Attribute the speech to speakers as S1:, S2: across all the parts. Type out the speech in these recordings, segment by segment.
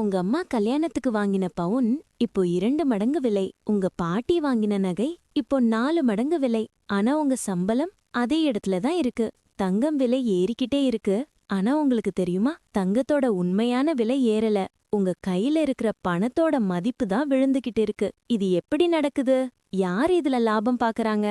S1: உங்க அம்மா கல்யாணத்துக்கு வாங்கின பவுன் இப்போ இரண்டு மடங்கு விலை. உங்க பாட்டி வாங்கின நகை இப்போ நாலு மடங்கு விலை. ஆனா உங்க சம்பளம் அதே இடத்துல தான் இருக்கு. தங்கம் விலை ஏறிக்கிட்டே இருக்கு. ஆனா உங்களுக்கு தெரியுமா? தங்கத்தோட உண்மையான விலை ஏறல. உங்க கையில இருக்கிற பணத்தோட மதிப்பு தான் விழுந்துகிட்டு இருக்கு. இது எப்படி நடக்குது? யார் இதுல லாபம் பாக்குறாங்க?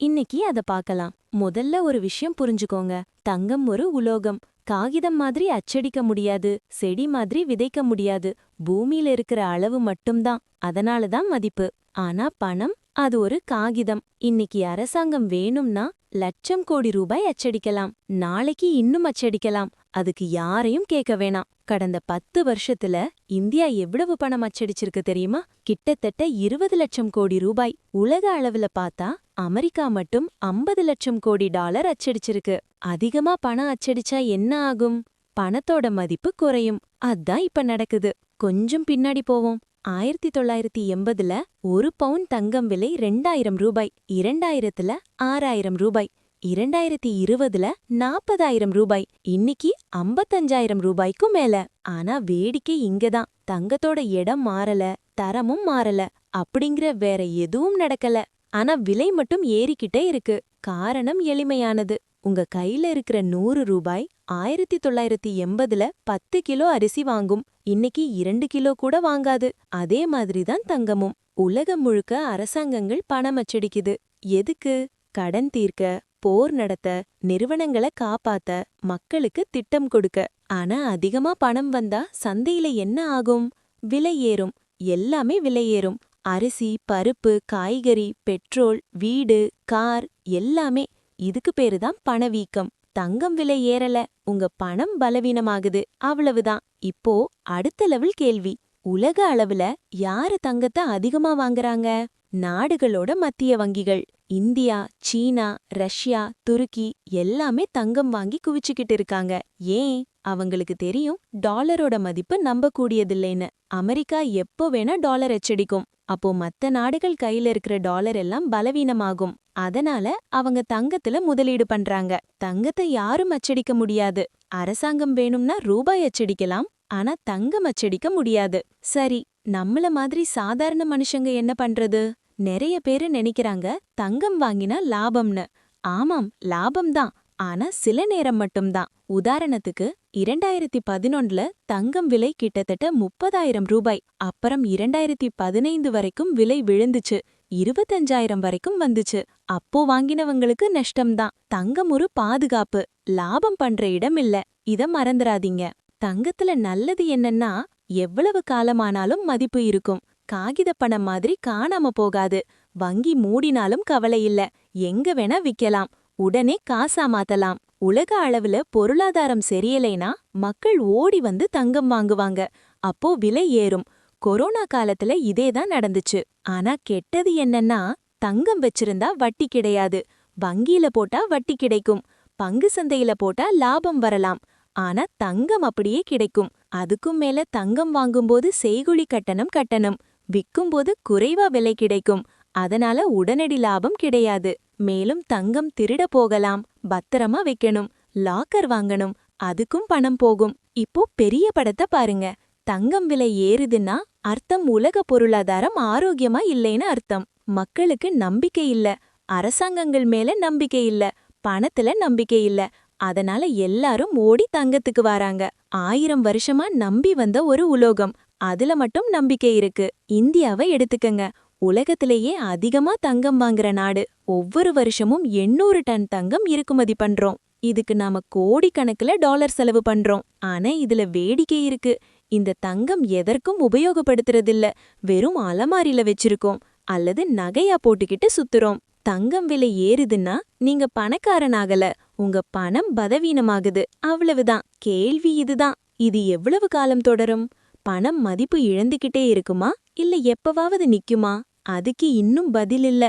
S1: இன்னைக்கு அத பார்க்கலாம் முதல்ல ஒரு விஷயம் புரிஞ்சுக்கோங்க. தங்கம் ஒரு உலோகம். காகிதம் மாதிரி அச்சடிக்க முடியாது. செடி மாதிரி விதைக்க முடியாது. பூமியில இருக்கிற அளவு மட்டும்தான். அதனால தான் மதிப்பு. ஆனா பணம் அது ஒரு காகிதம். இன்னைக்கு அரசாங்கம் வேணும்னா லட்சம் கோடி ரூபாய் அச்சடிக்கலாம். நாளைக்கு இன்னும் அச்சடிக்கலாம். அதுக்கு யாரையும் கேட்க வேணாம். கடந்த பத்து வருஷத்துல இந்தியா எவ்வளவு பணம் அச்சடிச்சிருக்கு தெரியுமா? கிட்டத்தட்ட இருபது லட்சம் கோடி ரூபாய். உலக அளவுல பார்த்தா அமெரிக்கா மட்டும் ஐம்பது லட்சம் கோடி டாலர் அச்சடிச்சிருக்கு. அதிகமா பணம் அச்சடிச்சா என்ன ஆகும்? பணத்தோட மதிப்பு குறையும். அதான் இப்ப நடக்குது. கொஞ்சம் பின்னாடி போவோம். ஆயிரத்தி தொள்ளாயிரத்தி எண்பதுல ஒரு பவுன் தங்கம் விலை ரெண்டாயிரம் ரூபாய் இரண்டாயிரத்துல ஆறாயிரம் ரூபாய் இரண்டாயிரத்தி இருபதுல நாற்பதாயிரம் ரூபாய் இன்னைக்கு ஐம்பத்தஞ்சாயிரம் ரூபாய்க்கும் மேல. ஆனா வேடிக்கை இங்கதான். தங்கத்தோட இடம் மாறல தரமும் மாறல அப்படிங்கிற வேற எதுவும் நடக்கல. ஆனா விலை மட்டும் ஏறிக்கிட்டே இருக்கு. காரணம் எளிமையானது. உங்க கையில இருக்கிற நூறு ரூபாய் ஆயிரத்தி தொள்ளாயிரத்தி எண்பதுல பத்து கிலோ அரிசி வாங்கும். இன்னைக்கு இரண்டு கிலோ கூட வாங்காது. அதே மாதிரிதான் தங்கமும். உலகம் முழுக்க அரசாங்கங்கள் பணம் அச்சடிக்குது. எதுக்கு? கடன் தீர்க்க போர் நடத்த நிறுவனங்களை காப்பாத்த மக்களுக்கு திட்டம் கொடுக்க. ஆனா அதிகமா பணம் வந்தா சந்தையில என்ன ஆகும்? விலை ஏறும். எல்லாமே விலை ஏறும். அரிசி பருப்பு காய்கறி பெட்ரோல் வீடு கார் எல்லாமே இதுக்கு பேருதான் பணவீக்கம். தங்கம் விலை ஏறல. உங்க பணம் பலவீனமாகுது. அவ்வளவுதான். இப்போ அடுத்த லெவல் கேள்வி. உலக அளவுல யாரு தங்கத்தை அதிகமா வாங்குறாங்க? நாடுகளோட மத்திய வங்கிகள். இந்தியா சீனா ரஷ்யா துருக்கி எல்லாமே தங்கம் வாங்கி குவிச்சுக்கிட்டு இருக்காங்க. ஏன்? அவங்களுக்கு தெரியும் டாலரோட மதிப்பு நம்பக்கூடியதில்லைன்னு. அமெரிக்கா எப்போ வேணா டாலர் அச்சடிக்கும் அப்போ மத்த நாடுகள் கையில இருக்கிற டாலர் எல்லாம் பலவீனமாகும். அதனால அவங்க தங்கத்துல முதலீடு பண்றாங்க. தங்கத்தை யாரும் அச்சடிக்க முடியாது. அரசாங்கம் வேணும்னா ரூபாய் அச்சடிக்கலாம் ஆனா தங்கம் அச்சடிக்க முடியாது. சரி நம்மள மாதிரி சாதாரண மனுஷங்க என்ன பண்றது? நிறைய பேரு நினைக்கிறாங்க தங்கம் வாங்கினா லாபம்னு. ஆமாம் லாபம்தான் ஆனா சில நேரம் மட்டும்தான் உதாரணத்துக்கு இரண்டாயிரத்தி பதினொன்னுல தங்கம் விலை கிட்டத்தட்ட முப்பதாயிரம் ரூபாய் அப்புறம் இரண்டாயிரத்தி பதினைந்து வரைக்கும் விலை விழுந்துச்சு. இருபத்தஞ்சாயிரம் வரைக்கும் வந்துச்சு. அப்போ வாங்கினவங்களுக்கு நஷ்டம்தான். தங்கம் ஒரு பாதுகாப்பு. லாபம் பண்ற இடம் இல்ல. இத மறந்துராதீங்க தங்கத்துல நல்லது என்னன்னா எவ்வளவு காலமானாலும் மதிப்பு இருக்கும். காகித பணம் மாதிரி காணாம போகாது. வங்கி மூடினாலும் கவலை இல்ல. எங்க வேணா விக்கலாம். உடனே காசா மாத்தலாம். உலக அளவுல பொருளாதாரம் சரியலைனா மக்கள் ஓடி வந்து தங்கம் வாங்குவாங்க. அப்போ விலை ஏறும். கொரோனா காலத்துல இதே தான் நடந்துச்சு. ஆனா கெட்டது என்னன்னா தங்கம் வச்சிருந்தா வட்டி கிடையாது. வங்கியில போட்டா வட்டி கிடைக்கும். பங்கு சந்தையில போட்டா லாபம் வரலாம். ஆனா தங்கம் அப்படியே கிடைக்கும். அதுக்கும் மேல தங்கம் வாங்கும்போது செய்குழி கட்டணம் கட்டணும். விற்கும்போது குறைவா விலை கிடைக்கும். அதனால உடனடி லாபம் கிடையாது. மேலும் தங்கம் திருட போகலாம். பத்திரமா வைக்கணும். லாக்கர் வாங்கணும். அதுக்கும் பணம் போகும். இப்போ பெரிய படத்தை பாருங்க. தங்கம் விலை ஏறுதுன்னா அர்த்தம் உலக பொருளாதாரம் ஆரோக்கியமா இல்லைன்னு அர்த்தம். மக்களுக்கு நம்பிக்கை இல்ல. அரசாங்கங்கள் மேல நம்பிக்கை இல்ல. பணத்துல நம்பிக்கை இல்ல. அதனால எல்லாரும் ஓடி தங்கத்துக்கு வராங்க. ஆயிரம் வருஷமா நம்பி வந்த ஒரு உலோகம். அதுல மட்டும் நம்பிக்கை இருக்கு. இந்தியாவை எடுத்துக்கங்க. உலகத்திலேயே அதிகமா தங்கம் வாங்குற நாடு. ஒவ்வொரு வருஷமும் எண்ணூறு டன் தங்கம் இறக்குமதி பண்றோம். இதுக்கு நாம கோடிக்கணக்குல டாலர் செலவு பண்றோம். ஆனா இதுல வேடிக்கை இருக்கு. இந்த தங்கம் எதற்கும் உபயோகப்படுத்துறதில்ல. வெறும் அலமாரில வச்சிருக்கோம். அல்லது நகையா போட்டுக்கிட்டு சுத்துறோம். தங்கம் விலை ஏறுதுன்னா நீங்க பணக்காரனாகல. உங்க பணம் பதவீனமாகுது அவ்வளவுதான். கேள்வி இதுதான். இது எவ்வளவு காலம் தொடரும்? பணம் மதிப்பு இழந்துகிட்டே இருக்குமா? இல்ல எப்பவாவது நிக்குமா? அதுக்கு இன்னும் பதில் இல்ல.